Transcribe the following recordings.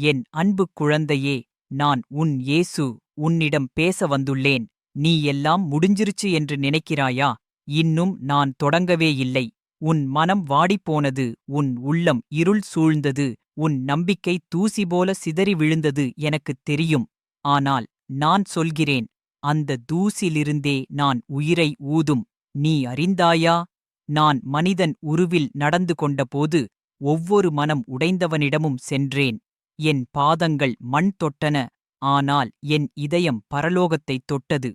என் அன்பு குழந்தையே நான் உன் இயேசு உன்னிடம் பேச வந்துள்ளேன். நீ எல்லாம் முடிஞ்சிருச்சு என்று நினைக்கிறாயா? இன்னும் நான் தொடங்கவே இல்லை. உன் மனம் வாடிப்போனது உன் உள்ளம் இருள் சூழ்ந்தது உன் நம்பிக்கை தூசி போல சிதறி விழுந்தது எனக்குத் தெரியும். ஆனால் நான் சொல்கிறேன் அந்த தூசிலிருந்தே நான் உயிரை ஊதும். நீ அறிந்தாயா? நான் மனிதன் உருவில் நடந்து கொண்டபோது ஒவ்வொரு மனம் உடைந்தவனிடமும் சென்றேன். என் பாதங்கள் மண் தொட்டன ஆனால் என் இதயம் பரலோகத்தைத் தொட்டது.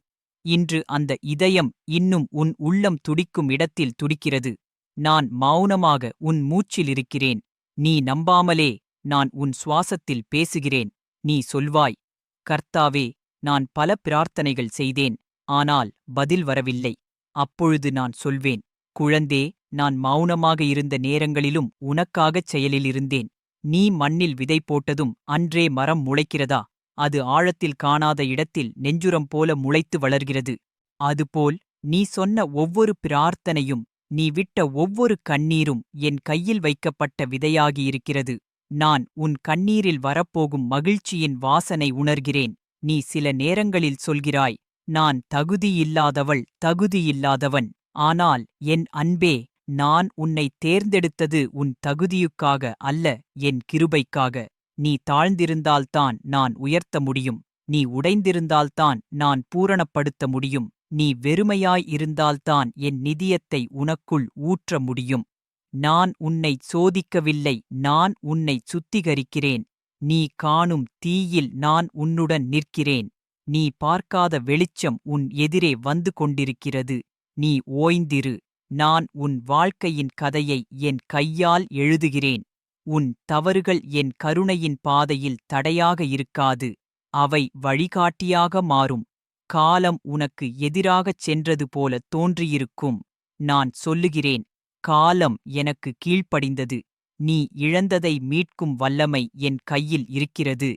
இன்று அந்த இதயம் இன்னும் உன் உள்ளம் துடிக்கும் இடத்தில் துடிக்கிறது. நான் மௌனமாக உன் மூச்சில் இருக்கிறேன். நீ நம்பாமலே நான் உன் சுவாசத்தில் பேசுகிறேன். நீ சொல்வாய் கர்த்தாவே நான் பல பிரார்த்தனைகள் செய்தேன் ஆனால் பதில் வரவில்லை. அப்பொழுது நான் சொல்வேன் குழந்தே நான் மௌனமாக இருந்த நேரங்களிலும் உனக்காகச் செயலில் இருந்தேன். நீ மண்ணில் விதை போட்டதும் அன்றே மரம் முளைக்கிறதா? அது ஆழத்தில் காணாத இடத்தில் நெஞ்சுரம் போல முளைத்து வளர்கிறது. அதுபோல் நீ சொன்ன ஒவ்வொரு பிரார்த்தனையும் நீ விட்ட ஒவ்வொரு கண்ணீரும் என் கையில் வைக்கப்பட்ட விதையாகியிருக்கிறது. நான் உன் கண்ணீரில் வரப்போகும் மகிழ்ச்சியின் வாசனை உணர்கிறேன். நீ சில நேரங்களில் சொல்கிறாய் நான் தகுதியில்லாதவள் தகுதியில்லாதவன். ஆனால் என் அன்பே நான் உன்னை தேர்ந்தெடுத்தது உன் தகுதியுக்காக அல்ல என் கிருபைக்காக. நீ தாழ்ந்திருந்தால்தான் நான் உயர்த்த முடியும். நீ உடைந்திருந்தால்தான் நான் பூரணப்படுத்த முடியும். நீ வெறுமையாய் இருந்தால்தான் என் நிதியத்தை உனக்குள் ஊற்ற முடியும். நான் உன்னை சோதிக்கவில்லை நான் உன்னை சுத்திகரிக்கிறேன். நீ காணும் தீயில் நான் உன்னுடன் நிற்கிறேன். நீ பார்க்காத வெளிச்சம் உன் எதிரே வந்து கொண்டிருக்கிறது. நீ ஓய்ந்திரு. நான் உன் வாழ்க்கையின் கதையை என் கையால் எழுதுகிறேன். உன் தவறுகள் என் கருணையின் பாதையில் தடையாக இருக்காது. அவை வழிகாட்டியாக மாறும். காலம் உனக்கு எதிராகச் சென்றது போல தோன்றியிருக்கும். நான் சொல்லுகிறேன் காலம் எனக்கு கீழ்ப்படிந்தது. நீ இழந்ததை மீட்கும் வல்லமை என் கையில் இருக்கிறது.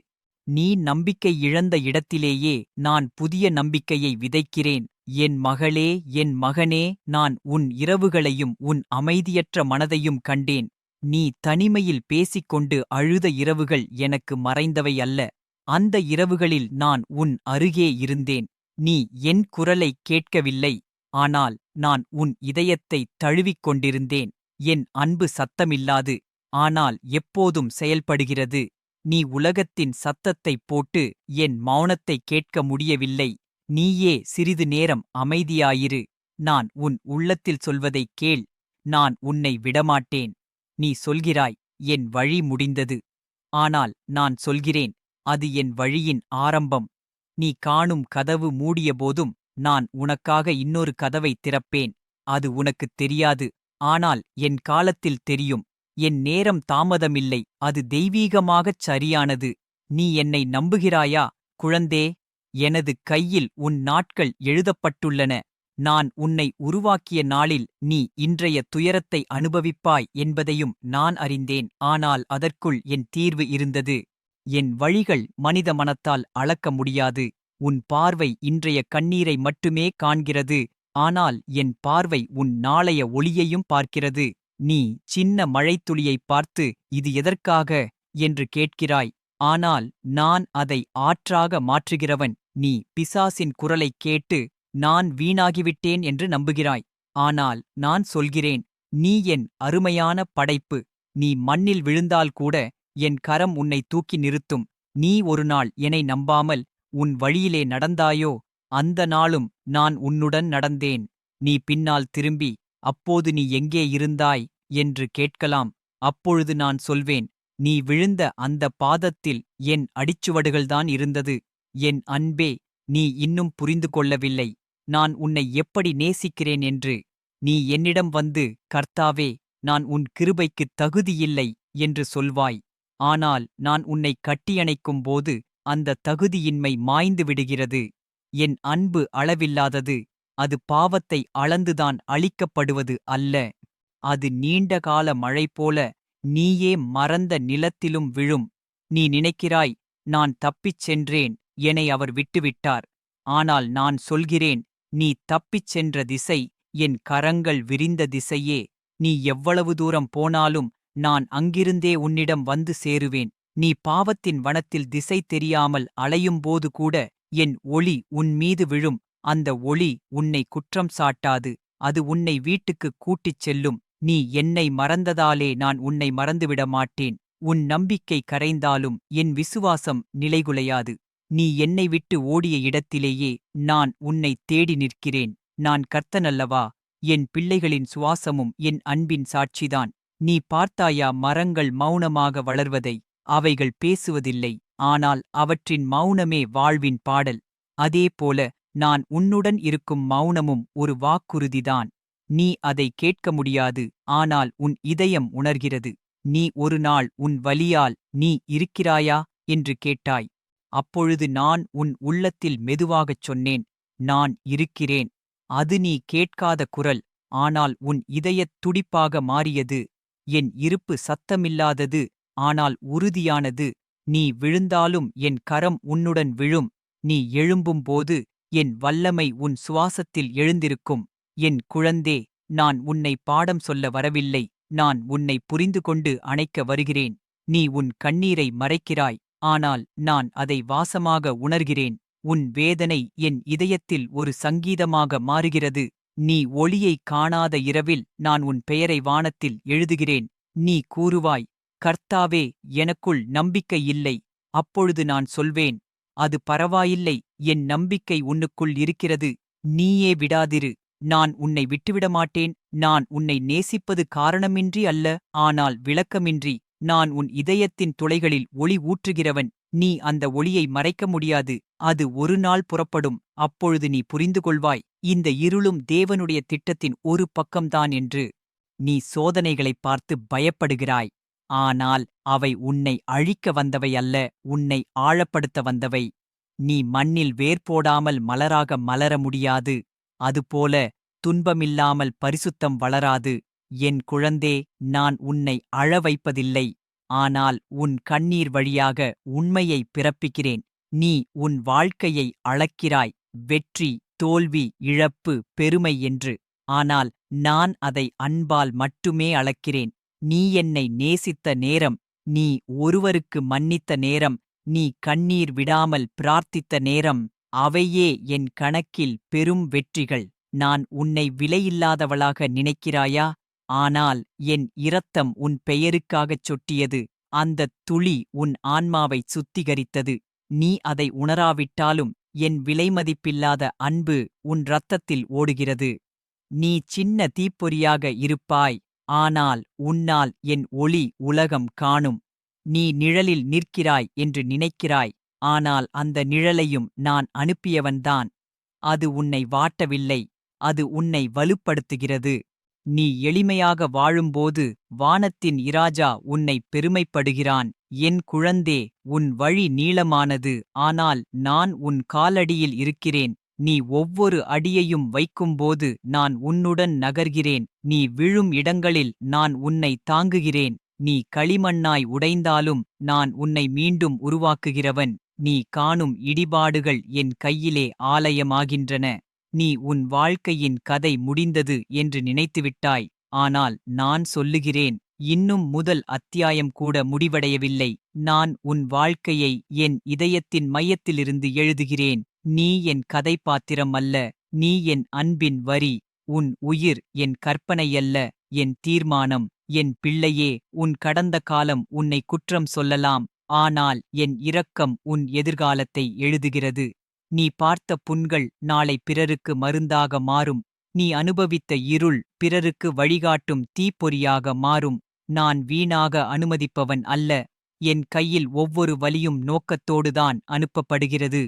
நீ நம்பிக்கை இழந்த இடத்திலேயே நான் புதிய நம்பிக்கையை விதைக்கிறேன். என் மகளே என் மகனே நான் உன் இரவுகளையும் உன் அமைதியற்ற மனதையும் கண்டேன். நீ தனிமையில் பேசிக்கொண்டு அழுத இரவுகள் எனக்கு மறைந்தவை அல்ல. அந்த இரவுகளில் நான் உன் அருகே இருந்தேன். நீ என் குரலை கேட்கவில்லை. ஆனால் நான் உன் இதயத்தை தழுவிக் கொண்டிருந்தேன் என் அன்பு சத்தமில்லாது. ஆனால் எப்போதும் செயல்படுகிறது. நீ உலகத்தின் சத்தத்தைப் போட்டு என் மௌனத்தைக் கேட்க முடியவில்லை. நீயே சிறிது நேரம் அமைதியாயிரு. நான் உன் உள்ளத்தில் சொல்வதைக் கேள். நான் உன்னை விடமாட்டேன். நீ சொல்கிறாய் என் வழி முடிந்தது. ஆனால் நான் சொல்கிறேன் அது என் வழியின் ஆரம்பம். நீ காணும் கதவு மூடியபோதும் நான் உனக்காக இன்னொரு கதவை திறப்பேன். அது உனக்குத் தெரியாது. ஆனால் என் காலத்தில் தெரியும். என் நேரம் தாமதமில்லை அது தெய்வீகமாகச் சரியானது. நீ என்னை நம்புகிறாயா? குழந்தே எனது கையில் உன் நாட்கள் எழுதப்பட்டுள்ளன. நான் உன்னை உருவாக்கிய நாளில் நீ இன்றைய துயரத்தை அனுபவிப்பாய் என்பதையும் நான் அறிந்தேன். ஆனால் அதற்குள் என் தீர்வு இருந்தது. என் வழிகள் மனித மனத்தால் அளக்க முடியாது. உன் பார்வை இன்றைய கண்ணீரை மட்டுமே காண்கிறது. ஆனால் என் பார்வை உன் நாளைய ஒளியையும் பார்க்கிறது. நீ சின்ன மழைத்துளியைப் பார்த்து இது எதற்காக? என்று கேட்கிறாய். ஆனால் நான் அதை ஆற்றாக மாற்றுகிறவன். நீ பிசாசின் குரலைக் கேட்டு நான் வீணாகிவிட்டேன் என்று நம்புகிறாய். ஆனால் நான் சொல்கிறேன் நீ என் அருமையான படைப்பு. நீ மண்ணில் விழுந்தால் கூட என் கரம் உன்னை தூக்கி நிறுத்தும். நீ ஒரு நாள் என்னை நம்பாமல் உன் வழியிலே நடந்தாயோ? அந்த நாளும் நான் உன்னுடன் நடந்தேன். நீ பின்னால் திரும்பி அப்போது நீ எங்கே இருந்தாய் என்று கேட்கலாம். அப்பொழுது நான் சொல்வேன் நீ விழுந்த அந்த பாதத்தில் என் அடிச்சுவடுகள்தான் இருந்தது. என் அன்பே நீ இன்னும் புரிந்து கொள்ளவில்லை. நான் உன்னை எப்படி நேசிக்கிறேன் என்று. நீ என்னிடம் வந்து கர்த்தாவே நான் உன் கிருபைக்குத் தகுதியில்லை என்று சொல்வாய். ஆனால் நான் உன்னை கட்டியணைக்கும் போது அந்த தகுதியின்மை மாய்ந்து விடுகிறது. என் அன்பு அளவில்லாதது. அது பாவத்தை அளந்துதான் அழிக்கப்படுவது அல்ல. அது நீண்டகால மழை போல நீயே மறந்த நிலத்திலும் விழும். நீ நினைக்கிறாய் நான் தப்பிச் சென்றேன் என்னை அவர் விட்டுவிட்டார். ஆனால் நான் சொல்கிறேன் நீ தப்பிச் சென்ற திசை என் கரங்கள் விரிந்த திசையே. நீ எவ்வளவு தூரம் போனாலும் நான் அங்கிருந்தே உன்னிடம் வந்து சேருவேன். நீ பாவத்தின் வனத்தில் திசை தெரியாமல் அலையும்போது கூட என் ஒளி உன் மீது விழும். அந்த ஒளி உன்னை குற்றம் சாட்டாது அது உன்னை வீட்டுக்குக் கூட்டிச் செல்லும். நீ என்னை மறந்ததாலே நான் உன்னை மறந்துவிட மாட்டேன். உன் நம்பிக்கை கரைந்தாலும் என் விசுவாசம் நிலைகுலையாது. நீ என்னை விட்டு ஓடிய இடத்திலேயே நான் உன்னை தேடி நிற்கிறேன். நான் கர்த்தனல்லவா? என் பிள்ளைகளின் சுவாசமும் என் அன்பின் சாட்சிதான். நீ பார்த்தாயா மரங்கள் மௌனமாக வளர்வதை? அவைகள் பேசுவதில்லை. ஆனால் அவற்றின் மௌனமே வாழ்வின் பாடல். அதேபோல நான் உன்னுடன் இருக்கும் மௌனமும் ஒரு வாக்குறுதிதான். நீ அதை கேட்க முடியாது ஆனால் உன் இதயம் உணர்கிறது. நீ ஒரு நாள் உன் வலியால் நீ இருக்கிறாயா? என்று கேட்டாய். அப்பொழுது நான் உன் உள்ளத்தில் மெதுவாகச் சொன்னேன் நான் இருக்கிறேன். அது நீ கேட்காத குரல் ஆனால் உன் இதயத் துடிப்பாக மாறியது. என் இருப்பு சத்தமில்லாதது ஆனால் உறுதியானது. நீ விழுந்தாலும் என் கரம் உன்னுடன் விழும். நீ எழும்பும்போது என் வல்லமை உன் சுவாசத்தில் எழுந்திருக்கும். என் குழந்தே நான் உன்னை பாடம் சொல்ல வரவில்லை. நான் உன்னை புரிந்து கொண்டு அணைக்க வருகிறேன். நீ உன் கண்ணீரை மறைக்கிறாய். ஆனால் நான் அதை வாசமாக உணர்கிறேன். உன் வேதனை என் இதயத்தில் ஒரு சங்கீதமாக மாறுகிறது. நீ ஒளியைக் காணாத இரவில் நான் உன் பெயரை வானத்தில் எழுதுகிறேன். நீ கூறுவாய் கர்த்தாவே எனக்குள் நம்பிக்கை இல்லை. அப்பொழுது நான் சொல்வேன் அது பரவாயில்லை என் நம்பிக்கை உன்னுக்குள் இருக்கிறது. நீயே விடாதிரு. நான் உன்னை விட்டுவிடமாட்டேன். நான் உன்னை நேசிப்பது காரணமின்றி அல்ல. ஆனால் விளக்கமின்றி. நான் உன் இதயத்தின் துளைகளில் ஒளி ஊற்றுகிறவன். நீ அந்த ஒளியை மறைக்க முடியாது. அது ஒரு நாள் புறப்படும். அப்பொழுது நீ புரிந்து கொள்வாய். இந்த இருளும் தேவனுடைய திட்டத்தின் ஒரு பக்கம்தான் என்று நீ சோதனைகளைப் பார்த்து பயப்படுகிறாய். ஆனால் அவை உன்னை அழிக்க வந்தவை அல்ல. உன்னை ஆழப்படுத்த வந்தவை. நீ மண்ணில் வேர் போடாமல் மலராக மலர முடியாது. அதுபோல துன்பமில்லாமல் பரிசுத்தம் வளராது. என் குழந்தே நான் உன்னை அழ வைப்பதில்லை. ஆனால் உன் கண்ணீர் வழியாக உண்மையை பிறப்பிக்கிறேன். நீ உன் வாழ்க்கையை அளக்கிறாய். வெற்றி தோல்வி இழப்பு பெருமை என்று. ஆனால் நான் அதை அன்பால் மட்டுமே அளக்கிறேன். நீ என்னை நேசித்த நேரம் நீ ஒருவருக்கு மன்னித்த நேரம் நீ கண்ணீர் விடாமல் பிரார்த்தித்த நேரம் அவையே என் கணக்கில் பெரும் வெற்றிகள். நான் உன்னை விலையில்லாதவளாக நினைக்கிறாயா? ஆனால் என் இரத்தம் உன் பெயருக்காகச் சொட்டியது. அந்தத் துளி உன் ஆன்மாவைச் சுத்திகரித்தது. நீ அதை உணராவிட்டாலும் என் விலைமதிப்பில்லாத அன்பு உன் இரத்தத்தில் ஓடுகிறது. நீ சின்ன தீப்பொறியாக இருப்பாய். ஆனால் உன்னால் என் ஒளி உலகம் காணும். நீ நிழலில் நிற்கிறாய் என்று நினைக்கிறாய் ஆனால் அந்த நிழலையும் நான் அனுப்பியவன்தான். அது உன்னை வாட்டவில்லை அது உன்னை வலுப்படுத்துகிறது. நீ எளிமையாக வாழும்போது வானத்தின் இராஜா உன்னை பெருமைப்படுகிறான். என் குழந்தே உன் வழி நீளமானது ஆனால் நான் உன் காலடியில் இருக்கிறேன். நீ ஒவ்வொரு அடியையும் வைக்கும்போது நான் உன்னுடன் நகர்கிறேன். நீ விழும் இடங்களில் நான் உன்னை தாங்குகிறேன். நீ களிமண்ணாய் உடைந்தாலும் நான் உன்னை மீண்டும் உருவாக்குகிறவன். நீ காணும் இடிபாடுகள் என் கையிலே ஆலயமாகின்றன. நீ உன் வாழ்க்கையின் கதை முடிந்தது என்று நினைத்துவிட்டாய். ஆனால் நான் சொல்லுகிறேன் இன்னும் முதல் அத்தியாயம் கூட முடிவடையவில்லை. நான் உன் வாழ்க்கையை என் இதயத்தின் மையத்திலிருந்து எழுதுகிறேன். நீ என் கதைப்பாத்திரம் அல்ல நீ என் அன்பின் வரி. உன் உயிர் என் கற்பனையல்ல என் தீர்மானம். என் பிள்ளையே உன் கடந்த காலம் உன்னை குற்றம் சொல்லலாம் ஆனால் என் இரக்கம் உன் எதிர்காலத்தை எழுதுகிறது. நீ பார்த்த புண்கள் நாளை பிறருக்கு மருந்தாக மாறும் நீ அனுபவித்த இருள் பிறருக்கு வழிகாட்டும் தீப்பொறியாக மாறும் நான் வீணாக அனுமதிப்பவன் அல்ல என் கையில் ஒவ்வொரு வலியும் நோக்கத்தோடுதான் அனுப்பப்படுகிறது.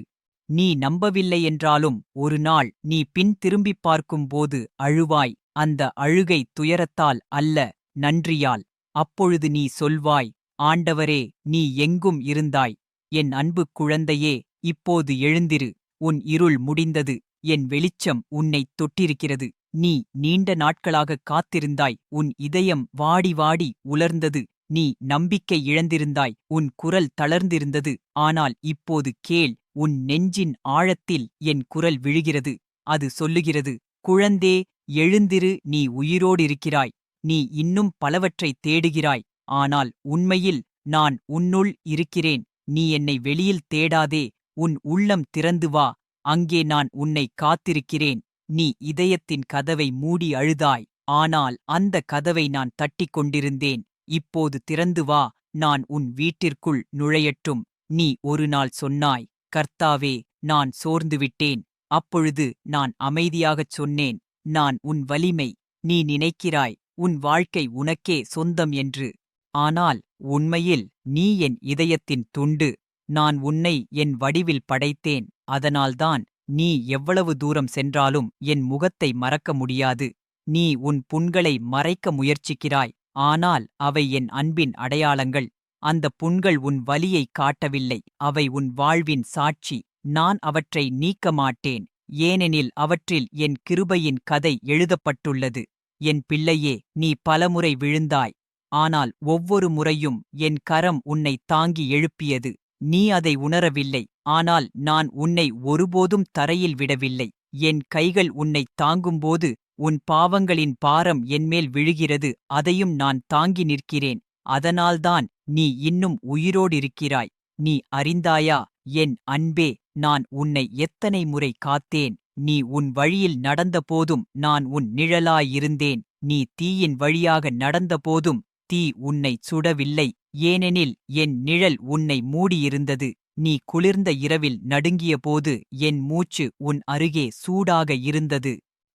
நீ நம்பவில்லை என்றாலும் ஒரு நாள் நீ பின் திரும்பிப் பார்க்கும்போது அழுவாய் அந்த அழுகை துயரத்தால் அல்ல. நன்றியால் அப்பொழுது நீ சொல்வாய் ஆண்டவரே நீ எங்கும் இருந்தாய் என் அன்பு குழந்தையே இப்போது எழுந்திரு உன் இருள் முடிந்தது என் வெளிச்சம் உன்னைத் தொட்டிருக்கிறது நீ நீண்ட நாட்களாக காத்திருந்தாய் உன் இதயம் வாடி வாடி உலர்ந்தது நீ நம்பிக்கை இழந்திருந்தாய் உன் குரல் தளர்ந்திருந்தது ஆனால் இப்போது கேள் உன் நெஞ்சின் ஆழத்தில் என் குரல் விழுகிறது அது சொல்லுகிறது குழந்தே எழுந்திரு நீ உயிரோடிருக்கிறாய் நீ இன்னும் பலவற்றைத் தேடுகிறாய். ஆனால் உண்மையில் நான் உன்னுள் இருக்கிறேன். நீ என்னை வெளியில் தேடாதே. உன் உள்ளம் திறந்து வா. அங்கே நான் உன்னை காத்திருக்கிறேன். நீ இதயத்தின் கதவை மூடி அழுதாய். ஆனால் அந்த கதவை நான் தட்டிக் கொண்டிருந்தேன். இப்போது திறந்து வா. நான் உன் வீட்டிற்குள் நுழையட்டும். நீ ஒரு நாள் சொன்னாய் கர்த்தாவே நான் சோர்ந்துவிட்டேன் அப்பொழுது நான் அமைதியாகச் சொன்னேன். நான் உன் வலிமை. நீ நினைக்கிறாய் உன் வாழ்க்கை உனக்கே சொந்தம் என்று. ஆனால் உண்மையில் நீ என் இதயத்தின் துண்டு. நான் உன்னை என் வடிவில் படைத்தேன். அதனால்தான் நீ எவ்வளவு தூரம் சென்றாலும் என் முகத்தை மறக்க முடியாது. நீ உன் புண்களை மறைக்க முயற்சிக்கிறாய். ஆனால் அவை என் அன்பின் அடையாளங்கள். அந்த புண்கள் உன் வலியை காட்டவில்லை. அவை உன் வாழ்வின் சாட்சி. நான் அவற்றை நீக்க மாட்டேன் ஏனெனில் அவற்றில் என் கிருபையின் கதை எழுதப்பட்டுள்ளது. என் பிள்ளையே நீ பலமுறை விழுந்தாய். ஆனால் ஒவ்வொரு முறையும் என் கரம் உன்னை தாங்கி எழுப்பியது. நீ அதை உணரவில்லை. ஆனால் நான் உன்னை ஒருபோதும் தரையில் விடவில்லை. என் கைகள் உன்னை தாங்கும்போது உன் பாவங்களின் பாரம் என்மேல் விழுகிறது. அதையும் நான் தாங்கி நிற்கிறேன். அதனால்தான் நீ இன்னும் உயிரோடிருக்கிறாய். நீ அறிந்தாயா? என் அன்பே நான் உன்னை எத்தனை முறை காத்தேன்? நீ உன் வழியில் நடந்தபோதும் நான் உன் நிழலாயிருந்தேன். நீ தீயின் வழியாக நடந்தபோதும் தீ உன்னை சுடவில்லை. ஏனெனில் என் நிழல் உன்னை மூடியிருந்தது. நீ குளிர்ந்த இரவில் நடுங்கியபோது என் மூச்சு உன் அருகே சூடாக இருந்தது.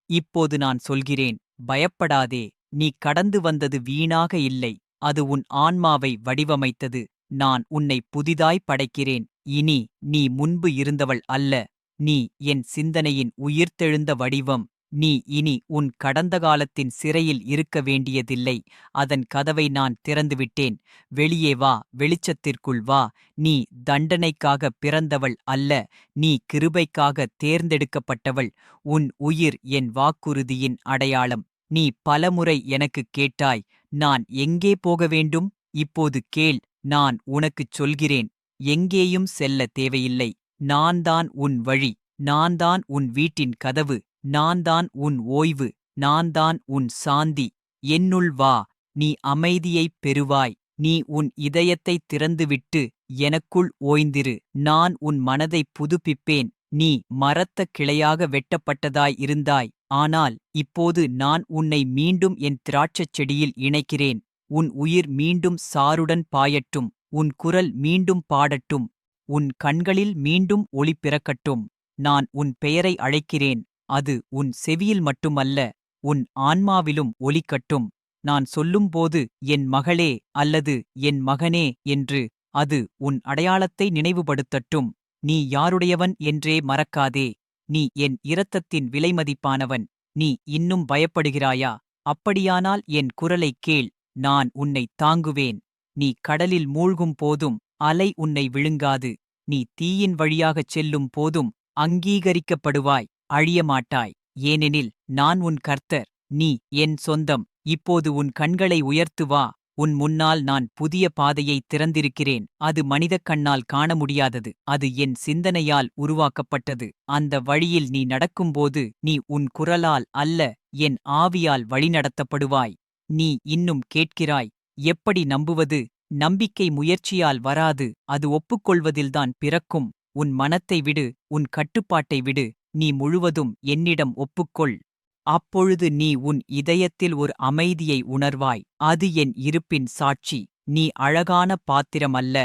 இப்போது நான் சொல்கிறேன் பயப்படாதே. நீ கடந்து வந்தது வீணாக இல்லை. அது உன் ஆன்மாவை வடிவமைத்தது. நான் உன்னை புதிதாய் படைக்கிறேன். இனி நீ முன்பு இருந்தவள் அல்ல. நீ என் சிந்தனையின் உயிர்த்தெழுந்த வடிவம். நீ இனி உன் கடந்த காலத்தின் சிறையில் இருக்க வேண்டியதில்லை. அதன் கதவை நான் திறந்துவிட்டேன். வெளியே வா வெளிச்சத்திற்குள் வா. நீ தண்டனைக்காக பிறந்தவள் அல்ல. நீ கிருபைக்காக தேர்ந்தெடுக்கப்பட்டவள். உன் உயிர் என் வாக்குறுதியின் அடையாளம். நீ பலமுறை எனக்குக் கேட்டாய். நான் எங்கே போக வேண்டும்? இப்போது கேள். நான் உனக்குச் சொல்கிறேன். எங்கேயும் செல்ல தேவையில்லை. நான்தான் உன் வழி நான்தான் உன் வீட்டின் கதவு நான்தான் உன் ஓய்வு நான்தான் உன் சாந்தி. என்னுள் வா நீ அமைதியைப் பெறுவாய் நீ உன் இதயத்தைத் திறந்துவிட்டு எனக்குள் ஓய்ந்திரு நான் உன் மனதைப் புதுப்பிப்பேன் நீ மரத்த கிளையாக வெட்டப்பட்டதாய் இருந்தாய் ஆனால் இப்போது நான் உன்னை மீண்டும் என் திராட்சச் செடியில் இணைக்கிறேன் உன் உயிர் மீண்டும் சாருடன் பாயட்டும் உன் குரல் மீண்டும் பாடட்டும் உன் கண்களில் மீண்டும் ஒளி பிறக்கட்டும். நான் உன் பெயரை அழைக்கிறேன். அது உன் செவியில் மட்டுமல்ல உன் ஆன்மாவிலும் ஒலிக்கட்டும். நான் சொல்லும்போது என் மகளே அல்லது என் மகனே என்று அது உன் அடையாளத்தை நினைவுபடுத்தட்டும். நீ யாருடையவன் என்றே மறக்காதே. நீ என் இரத்தத்தின் விலைமதிப்பானவன். நீ இன்னும் பயப்படுகிறாயா? அப்படியானால் என் குரலைக் கேள். நான் உன்னை தாங்குவேன். நீ கடலில் மூழ்கும் போதும் அலை உன்னை விழுங்காது. நீ தீயின் வழியாகச் செல்லும் போதும் அங்கீகரிக்கப்படுவாய் அழியமாட்டாய். ஏனெனில் நான் உன் கர்த்தர் நீ என் சொந்தம். இப்போது உன் கண்களை உயர்த்து வா உன் முன்னால் நான் புதிய பாதையை திறந்திருக்கிறேன். அது மனிதக் கண்ணால் காண முடியாதது அது என் சிந்தனையால் உருவாக்கப்பட்டது. அந்த வழியில் நீ நடக்கும்போது நீ உன் குரலால் அல்ல என் ஆவியால் வழிநடத்தப்படுவாய். நீ இன்னும் கேட்கிறாய் எப்படி நம்புவது? நம்பிக்கை முயற்சியால் வராது அது ஒப்புக்கொள்வதில்தான் பிறக்கும். உன் மனத்தை விடு உன் கட்டுப்பாட்டை விடு நீ முழுவதும் என்னிடம் ஒப்புக்கொள். அப்பொழுது நீ உன் இதயத்தில் ஒரு அமைதியை உணர்வாய் அது என் இருப்பின் சாட்சி. நீ அழகான பாத்திரமல்ல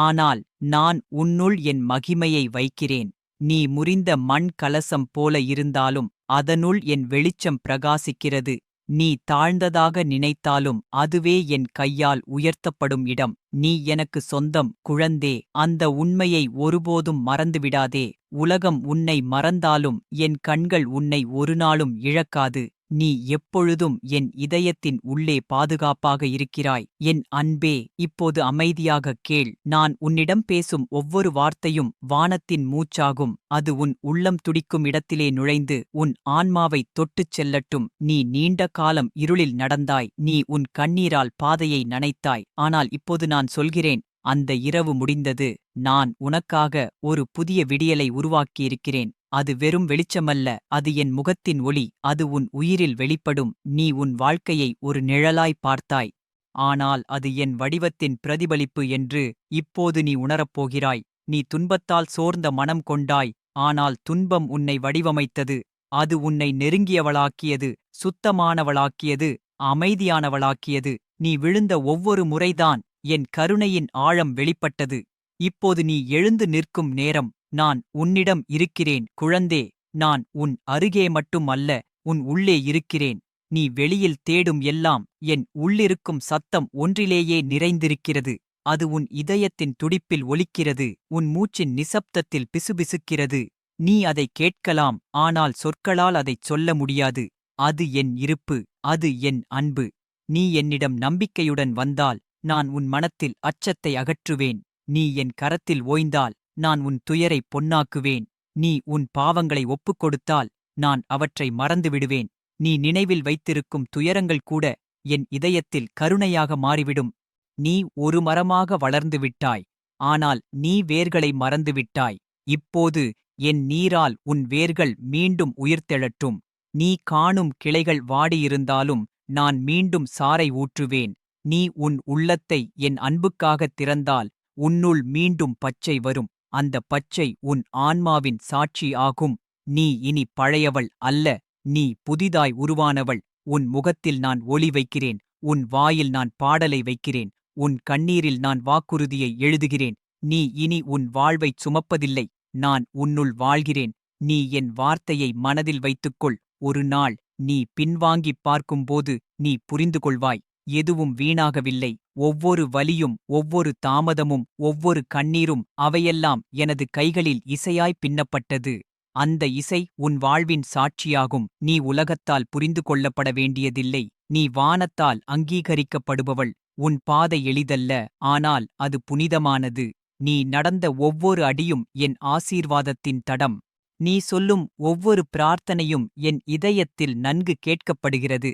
ஆனால் நான் உன்னுள் என் மகிமையை வைக்கிறேன். நீ முறிந்த மண் கலசம் போல இருந்தாலும் அதனுள் என் வெளிச்சம் பிரகாசிக்கிறது. நீ தாழ்ந்ததாக நினைத்தாலும் அதுவே என் கையால் உயர்த்தப்படும் இடம். நீ எனக்கு சொந்தம் குழந்தே அந்த உண்மையை ஒருபோதும் மறந்துவிடாதே. உலகம் உன்னை மறந்தாலும் என் கண்கள் உன்னை ஒருநாளும் இழக்காது. நீ எப்பொழுதும் என் இதயத்தின் உள்ளே பாதுகாப்பாக இருக்கிறாய். என் அன்பே இப்போது அமைதியாகக் கேள். நான் உன்னிடம் பேசும் ஒவ்வொரு வார்த்தையும் வானத்தின் மூச்சாகும். அது உன் உள்ளம் துடிக்கும் இடத்திலே நுழைந்து உன் ஆன்மாவைத் தொட்டுச் செல்லட்டும். நீ நீண்ட காலம் இருளில் நடந்தாய். நீ உன் கண்ணீரால் பாதையை நனைத்தாய். ஆனால் இப்போது நான் சொல்கிறேன் அந்த இரவு முடிந்தது. நான் உனக்காக ஒரு புதிய விடியலை உருவாக்கியிருக்கிறேன். அது வெறும் வெளிச்சமல்ல அது என் முகத்தின் ஒளி அது உன் உயிரில் வெளிப்படும் நீ உன் வாழ்க்கையை ஒரு நிழலாய் பார்த்தாய். ஆனால் அது என் வடிவத்தின் பிரதிபலிப்பு என்று இப்போது நீ உணரப்போகிறாய் நீ துன்பத்தால் சோர்ந்த மனம் கொண்டாய் ஆனால் துன்பம் உன்னை வடிவமைத்தது. அது உன்னை நெருங்கியவளாக்கியது சுத்தமானவளாக்கியது அமைதியானவளாக்கியது. நீ விழுந்த ஒவ்வொரு முறைதான் என் கருணையின் ஆழம் வெளிப்பட்டது. இப்போது நீ எழுந்து நிற்கும் நேரம். நான் உன்னிடம் இருக்கிறேன் குழந்தே நான் உன் அருகே மட்டும் அல்ல உன் உள்ளே இருக்கிறேன். நீ வெளியில் தேடும் எல்லாம் என் உள்ளிருக்கும் சத்தம் ஒன்றிலேயே நிறைந்திருக்கிறது. அது உன் இதயத்தின் துடிப்பில் ஒலிக்கிறது உன் மூச்சின் நிசப்தத்தில் பிசுபிசுக்கிறது. நீ அதை கேட்கலாம் ஆனால் சொற்களால் அதைச் சொல்ல முடியாது. அது என் இருப்பு அது என் அன்பு. நீ என்னிடம் நம்பிக்கையுடன் வந்தால் நான் உன் மனத்தில் அச்சத்தை அகற்றுவேன். நீ என் கரத்தில் ஓய்ந்தால் நான் உன் துயரை பொன்னாக்குவேன். நீ உன் பாவங்களை ஒப்புக் கொடுத்தால் நான் அவற்றை மறந்துவிடுவேன். நீ நினைவில் வைத்திருக்கும் துயரங்கள் கூட என் இதயத்தில் கருணையாக மாறிவிடும். நீ ஒரு மரமாக வளர்ந்துவிட்டாய் ஆனால் நீ வேர்களை மறந்துவிட்டாய் இப்போது என் நீரால் உன் வேர்கள் மீண்டும் உயிர்த்தெழட்டும். நீ காணும் கிளைகள் வாடியிருந்தாலும் நான் மீண்டும் சாரை ஊற்றுவேன். நீ உன் உள்ளத்தை என் அன்புக்காகத் திறந்தால் உன்னுள் மீண்டும் பச்சை வரும். அந்த பச்சை உன் ஆன்மாவின் சாட்சி ஆகும் நீ இனி பழையவள் அல்ல நீ புதிதாய் உருவானவள். உன் முகத்தில் நான் ஒளி வைக்கிறேன் உன் வாயில் நான் பாடலை வைக்கிறேன் உன் கண்ணீரில் நான் வாக்குறுதியை எழுதுகிறேன். நீ இனி உன் வாழ்வைச் சுமப்பதில்லை நான் உன்னுள் வாழ்கிறேன். நீ என் வார்த்தையை மனதில் வைத்துக்கொள் ஒரு நாள் நீ பின்வாங்கிப் பார்க்கும்போது நீ புரிந்து கொள்வாய் எதுவும் வீணாகவில்லை. ஒவ்வொரு வலியும் ஒவ்வொரு தாமதமும் ஒவ்வொரு கண்ணீரும் அவையெல்லாம் எனது கைகளில் இசையாய் பின்னப்பட்டது. அந்த இசை உன் வாழ்வின் சாட்சியாகும். நீ உலகத்தால் புரிந்து கொள்ளப்பட வேண்டியதில்லை. நீ வானத்தால் அங்கீகரிக்கப்படுபவள். உன் பாதை எளிதல்ல. ஆனால் அது புனிதமானது. நீ நடந்த ஒவ்வொரு அடியும் என் ஆசீர்வாதத்தின் தடம். நீ சொல்லும் ஒவ்வொரு பிரார்த்தனையும் என் இதயத்தில் நன்கு கேட்கப்படுகிறது.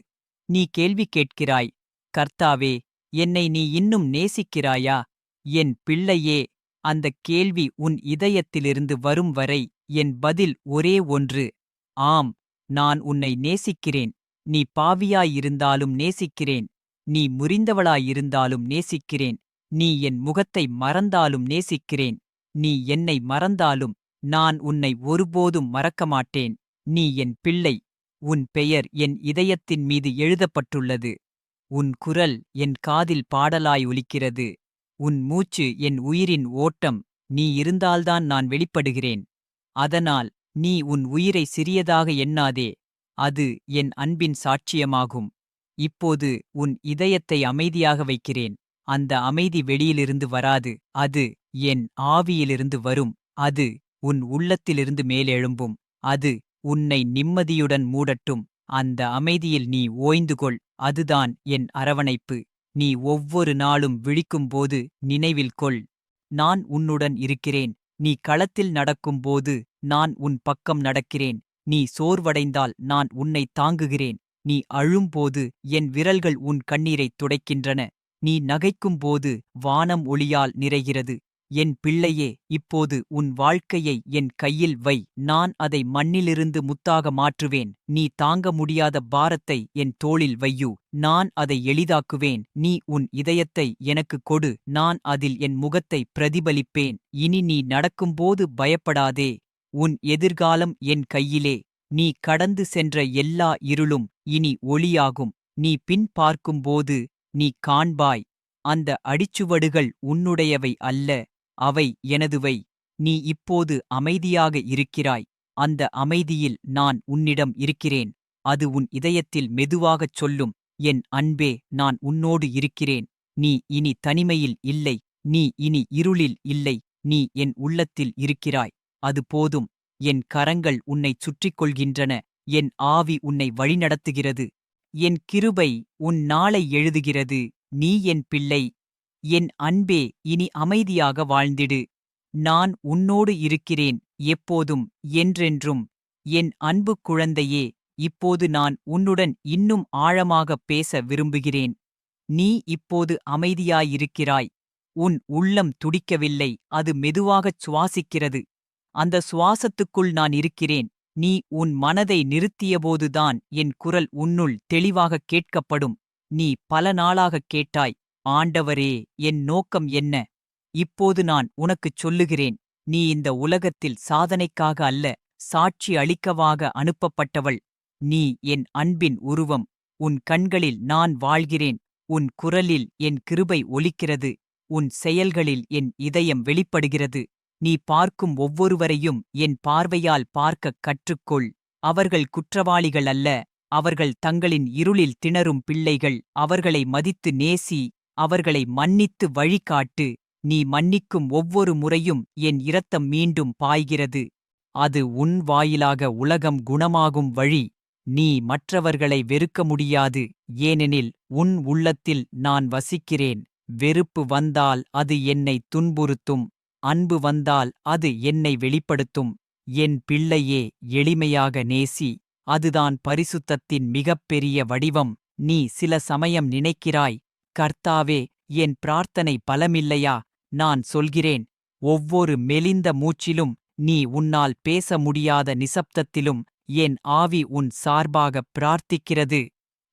நீ கேள்வி கேட்கிறாய். கர்த்தாவே என்னை நீ இன்னும் நேசிக்கிறாயா? என் பிள்ளையே அந்தக் கேள்வி உன் இதயத்திலிருந்து வரும் வரை என் பதில் ஒரே ஒன்று. ஆம் நான் உன்னை நேசிக்கிறேன். நீ பாவியாயிருந்தாலும் நேசிக்கிறேன். நீ முறிந்தவளாயிருந்தாலும் நேசிக்கிறேன். நீ என் முகத்தை மறந்தாலும் நேசிக்கிறேன். நீ என்னை மறந்தாலும் நான் உன்னை ஒருபோதும் மறக்கமாட்டேன். நீ என் பிள்ளை. உன் பெயர் என் இதயத்தின் மீது எழுதப்பட்டுள்ளது. உன் குரல் என் காதில் பாடலாய் ஒலிக்கிறது. உன் மூச்சு என் உயிரின் ஓட்டம். நீ இருந்தால்தான் நான் வெளிப்படுகிறேன். அதனால் நீ உன் உயிரை சிறியதாக எண்ணாதே. அது என் அன்பின் சாட்சியமாகும். இப்போது உன் இதயத்தை அமைதியாக வைக்கிறேன். அந்த அமைதி வெளியிலிருந்து வராது. அது என் ஆவியிலிருந்து வரும். அது உன் உள்ளத்திலிருந்து மேலெழும்பும். அது உன்னை நிம்மதியுடன் மூடட்டும். அந்த அமைதியில் நீ ஓய்ந்து கொள் அதுதான் என் அரவணைப்பு. நீ ஒவ்வொரு நாளும் விழிக்கும்போது நினைவில் கொள். நான் உன்னுடன் இருக்கிறேன். நீ களத்தில் நடக்கும்போது நான் உன் பக்கம் நடக்கிறேன். நீ சோர்வடைந்தால் நான் உன்னை தாங்குகிறேன். நீ அழும்போது என் விரல்கள் உன் கண்ணீரைத் துடைக்கின்றன. நீ நகைக்கும்போது வானம் ஒளியால் நிறைகிறது. என் பிள்ளையே இப்போது உன் வாழ்க்கையை என் கையில் வை. நான் அதை மண்ணிலிருந்து முத்தாக மாற்றுவேன். நீ தாங்க முடியாத பாரத்தை என் தோளில் வையு. நான் அதை எளிதாக்குவேன். நீ உன் இதயத்தை எனக்கு கொடு. நான் அதில் என் முகத்தை பிரதிபலிப்பேன். இனி நீ நடக்கும்போது பயப்படாதே. உன் எதிர்காலம் என் கையிலே. நீ கடந்து சென்ற எல்லா இருளும் இனி ஒளியாகும். நீ பின் பார்க்கும்போது நீ காண்பாய். அந்த அடிச்சுவடுகள் உன்னுடையவை அல்ல. அவை எனதுவை நீ இப்போது அமைதியாக இருக்கிறாய். அந்த அமைதியில் நான் உன்னிடம் இருக்கிறேன். அது உன் இதயத்தில் மெதுவாகச் சொல்லும். என் அன்பே நான் உன்னோடு இருக்கிறேன். நீ இனி தனிமையில் இல்லை. நீ இனி இருளில் இல்லை. நீ என் உள்ளத்தில் இருக்கிறாய். அது போதும். என் கரங்கள் உன்னைச் சுற்றிக் கொள்கின்றன என் ஆவி உன்னை வழிநடத்துகிறது. என் கிருபை உன் நாளை எழுதுகிறது. நீ என் பிள்ளை. என் அன்பே இனி அமைதியாக வாழ்ந்திடு. நான் உன்னோடு இருக்கிறேன் எப்போதும் என்றென்றும். என் அன்பு குழந்தையே இப்போது நான் உன்னுடன் இன்னும் ஆழமாகப் பேச விரும்புகிறேன். நீ இப்போது அமைதியாயிருக்கிறாய். உன் உள்ளம் துடிக்கவில்லை அது மெதுவாகச் சுவாசிக்கிறது. அந்த சுவாசத்துக்குள் நான் இருக்கிறேன். நீ உன் மனதை நிறுத்தியபோதுதான் என் குரல் உன்னுள் தெளிவாகக் கேட்கப்படும். நீ பல நாளாகக் கேட்டாய். ஆண்டவரே என் நோக்கம் என்ன? இப்போது நான் உனக்குச் சொல்லுகிறேன் நீ இந்த உலகத்தில் சாதனைக்காக அல்ல சாட்சி அளிக்கவாக அனுப்பப்பட்டவள். நீ என் அன்பின் உருவம் உன் கண்களில் நான் வாழ்கிறேன் உன் குரலில் என் கிருபை ஒலிக்கிறது உன் செயல்களில் என் இதயம் வெளிப்படுகிறது. நீ பார்க்கும் ஒவ்வொருவரையும் என் பார்வையால் பார்க்கக் கற்றுக்கொள். அவர்கள் குற்றவாளிகள் அல்ல அவர்கள் தங்களின் இருளில் திணறும் பிள்ளைகள் அவர்களை மதித்து நேசி அவர்களை மன்னித்து வழிகாட்டு நீ மன்னிக்கும் ஒவ்வொரு முறையும் என் இரத்தம் மீண்டும் பாய்கிறது. அது உன் வாயிலாக உலகம் குணமாகும் வழி நீ மற்றவர்களை வெறுக்க முடியாது. ஏனெனில் உன் உள்ளத்தில் நான் வசிக்கிறேன். வெறுப்பு வந்தால் அது என்னை துன்புறுத்தும். அன்பு வந்தால் அது என்னை வெளிப்படுத்தும். என் பிள்ளையே எளிமையாக நேசி. அதுதான் பரிசுத்தத்தின் மிகப்பெரிய வடிவம். நீ சில சமயம் நினைக்கிறாய் கர்த்தாவே என் பிரார்த்தனை பலமில்லையா? நான் சொல்கிறேன் ஒவ்வொரு மெலிந்த மூச்சிலும் நீ உன்னால் பேச முடியாத நிசப்தத்திலும் என் ஆவி உன் சார்பாக பிரார்த்திக்கிறது.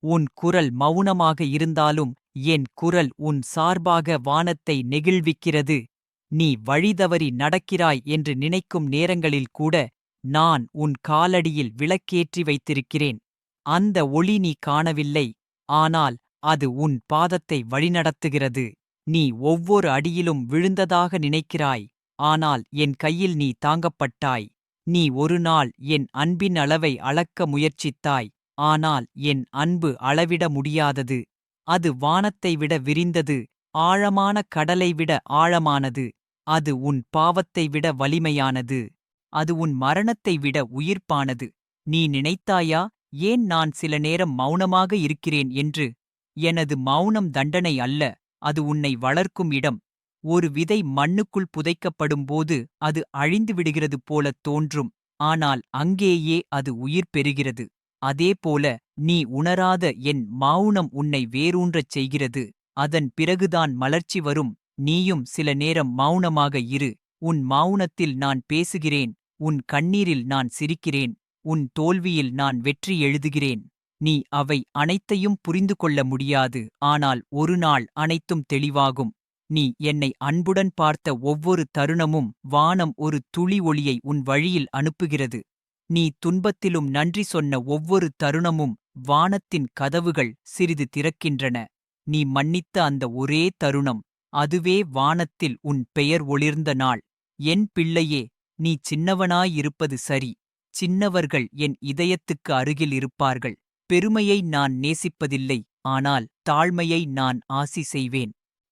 உன் குரல் மௌனமாக இருந்தாலும் என் குரல் உன் சார்பாக வானத்தை நெகிழ்விக்கிறது. நீ வழிதவறி நடக்கிறாய் என்று நினைக்கும் நேரங்களில் கூட நான் உன் காலடியில் விளக்கேற்றி வைத்திருக்கிறேன். அந்த ஒளி நீ காணவில்லை ஆனால் அது உன் பாதத்தை வழிநடத்துகிறது. நீ ஒவ்வொரு அடியிலும் விழுந்ததாக நினைக்கிறாய். ஆனால் என் கையில் நீ தாங்கப்பட்டாய். நீ ஒருநாள் என் அன்பின் அளவை அளக்க முயற்சித்தாய். ஆனால் என் அன்பு அளவிட முடியாதது. அது வானத்தை விட விரிந்தது. ஆழமான கடலை விட ஆழமானது. அது உன் பாவத்தை விட வலிமையானது. அது உன் மரணத்தை விட உயிர்ப்பானது. நீ நினைத்தாயா? ஏன் நான் சில நேரம் மௌனமாக இருக்கிறேன் என்று எனது மௌனம் தண்டனை அல்ல அது உன்னை வளர்க்கும் இடம். ஒரு விதை மண்ணுக்குள் புதைக்கப்படும்போது அது அழிந்து விடுகிறது போலத் தோன்றும் ஆனால் அங்கேயே அது உயிர் பெறுகிறது. அதேபோல நீ உணராத என் மௌனம் உன்னை வேரூன்றச் செய்கிறது. அதன் பிறகுதான் மலர்ச்சி வரும் நீயும் சில நேரம் மௌனமாக இரு. உன் மௌனத்தில் நான் பேசுகிறேன் உன் கண்ணீரில் நான் சிரிக்கிறேன் உன் தோல்வியில் நான் வெற்றி எழுதுகிறேன். நீ அவை அனைத்தையும் புரிந்து கொள்ள முடியாது. ஆனால் ஒரு நாள் அனைத்தும் தெளிவாகும். நீ என்னை அன்புடன் பார்த்த ஒவ்வொரு தருணமும் வானம் ஒரு துளி ஒளியை உன் வழியில் அனுப்புகிறது. நீ துன்பத்திலும் நன்றி சொன்ன ஒவ்வொரு தருணமும் வானத்தின் கதவுகள் சிறிது திறக்கின்றன. நீ மன்னித்த அந்த ஒரே தருணம். அதுவே வானத்தில் உன் பெயர் ஒளிர்ந்த நாள். என் பிள்ளையே நீ சின்னவனாயிருப்பது சரி. சின்னவர்கள் என் இதயத்துக்கு அருகில் இருப்பார்கள். பெருமையை நான் நேசிப்பதில்லை ஆனால் தாழ்மையை நான் ஆசி செய்வேன்.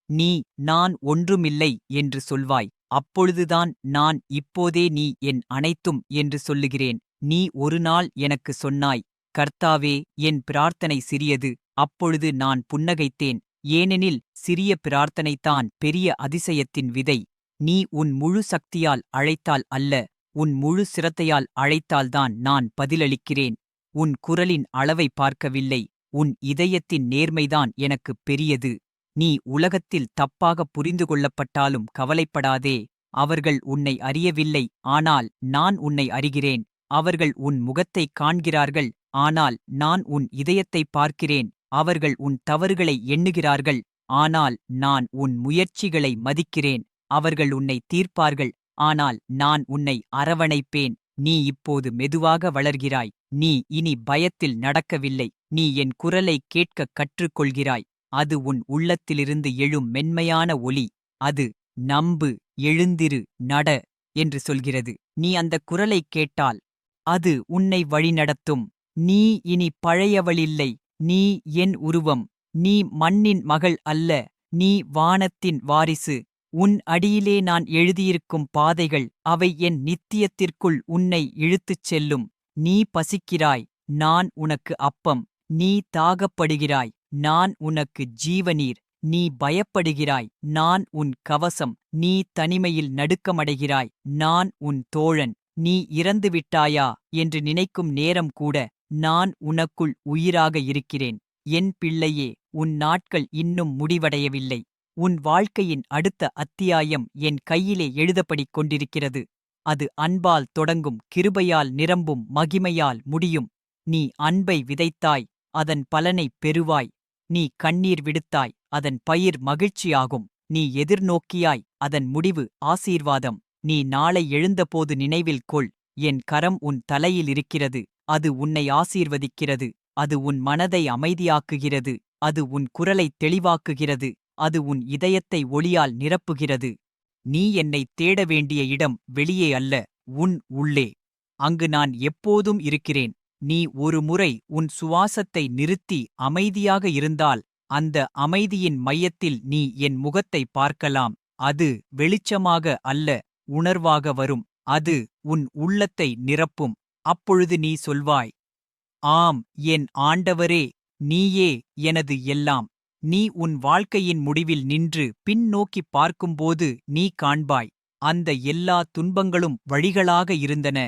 நீ நான் ஒன்றுமில்லை என்று சொல்வாய். அப்பொழுதுதான் நான் இப்போதே நீ என் அனைத்தும் என்று சொல்லுகிறேன். நீ ஒருநாள் எனக்கு சொன்னாய் கர்த்தாவே என் பிரார்த்தனை சிறியது. அப்பொழுது நான் புன்னகைத்தேன். ஏனெனில் சிறிய பிரார்த்தனைதான் பெரிய அதிசயத்தின் விதை. நீ உன் முழு சக்தியால் அழைத்தால் அல்ல உன் முழு சிரத்தையால் அழைத்தால்தான் நான் பதிலளிக்கிறேன். உன் குரலின் அளவை பார்க்கவில்லை. உன் இதயத்தின் நேர்மைதான் எனக்குப் பெரியது. நீ உலகத்தில் தப்பாக புரிந்து கொள்ளப்பட்டாலும் கவலைப்படாதே. அவர்கள் உன்னை அறியவில்லை. ஆனால் நான் உன்னை அறிகிறேன். அவர்கள் உன் முகத்தைக் காண்கிறார்கள். ஆனால் நான் உன் இதயத்தை பார்க்கிறேன். அவர்கள் உன் தவறுகளை எண்ணுகிறார்கள். ஆனால் நான் உன் முயற்சிகளை மதிக்கிறேன். அவர்கள் உன்னை தீர்ப்பார்கள். ஆனால் நான் உன்னை அரவணைப்பேன். நீ இப்போது மெதுவாக வளர்கிறாய். நீ இனி பயத்தில் நடக்கவில்லை. நீ என் குரலைக் கேட்கக் கற்றுக்கொள்கிறாய். அது உன் உள்ளத்திலிருந்து எழும் மென்மையான ஒலி. அது நம்பு எழுந்திரு நட என்று சொல்கிறது. நீ அந்த குரலைக் கேட்டால் அது உன்னை வழிநடத்தும். நீ இனி பழையவளில்லை. நீ என் உருவம். நீ மண்ணின் மகள் அல்ல. நீ வானத்தின் வாரிசு. உன் அடியிலே நான் எழுதியிருக்கும் பாதைகள். அவை என் நித்தியத்திற்குள் உன்னை இழுத்துச் செல்லும். நீ பசிக்கிறாய் நான் உனக்கு அப்பம். நீ தாகப்படுகிறாய் நான் உனக்கு ஜீவநீர். நீ பயப்படுகிறாய் நான் உன் கவசம். நீ தனிமையில் நடுக்கமடைகிறாய் நான் உன் தோழன். நீ இறந்துவிட்டாயா என்று நினைக்கும் நேரம் கூட நான் உனக்குள் உயிராக இருக்கிறேன். என் பிள்ளையே உன் நாட்கள் இன்னும் முடிவடையவில்லை. உன் வாழ்க்கையின் அடுத்த அத்தியாயம் என் கையிலே எழுதப்படிக் கொண்டிருக்கிறது. அது அன்பால் தொடங்கும் கிருபையால் நிரம்பும் மகிமையால் முடியும். நீ அன்பை விதைத்தாய் அதன் பலனைப் பெறுவாய். நீ கண்ணீர் விடுத்தாய் அதன் பயிர் மகிழ்ச்சியாகும். நீ எதிர்நோக்கியாய் அதன் முடிவு ஆசீர்வாதம். நீ நாளை எழுந்தபோது நினைவில் கொள் என் கரம் உன் தலையில் இருக்கிறது அது உன்னை ஆசீர்வதிக்கிறது. அது உன் மனதை அமைதியாக்குகிறது அது உன் குரலைத் தெளிவாக்குகிறது அது உன் இதயத்தை ஒளியால் நிரப்புகிறது. நீ என்னைத் தேட வேண்டிய இடம் வெளியே அல்ல உன் உள்ளே. அங்கு நான் எப்போதும் இருக்கிறேன். நீ ஒரு முறை உன் சுவாசத்தை நிறுத்தி அமைதியாக இருந்தால் அந்த அமைதியின் மையத்தில் நீ என் முகத்தை பார்க்கலாம். அது வெளிச்சமாக அல்ல உணர்வாக வரும். அது உன் உள்ளத்தை நிரப்பும். அப்பொழுது நீ சொல்வாய் ஆம் என் ஆண்டவரே நீயே எனது எல்லாம். நீ உன் வாழ்க்கையின் முடிவில் நின்று பின்னோக்கிப் பார்க்கும்போது நீ காண்பாய். அந்த எல்லா துன்பங்களும் வழிகளாக இருந்தன.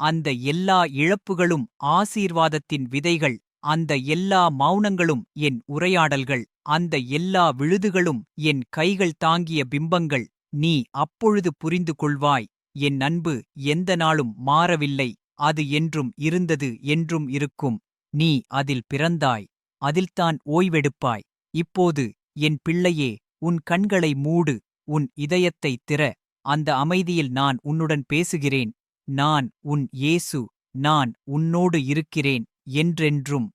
அந்த எல்லா இழப்புகளும் ஆசீர்வாதத்தின் விதைகள். அந்த எல்லா மௌனங்களும் என் உரையாடல்கள். அந்த எல்லா விழுதுகளும் என் கைகள் தாங்கிய பிம்பங்கள். நீ அப்பொழுது புரிந்து கொள்வாய். என் அன்பு எந்த நாளும் மாறவில்லை. அது என்றும் இருந்தது என்றும் இருக்கும். நீ அதில் பிறந்தாய். அதில்தான் ஓய்வெடுப்பாய். இப்போது என் பிள்ளையே உன் கண்களை மூடு உன் இதயத்தைத் திற. அந்த அமைதியில் நான் உன்னுடன் பேசுகிறேன். நான் உன் இயேசு நான் உன்னோடு இருக்கிறேன் என்றென்றும்.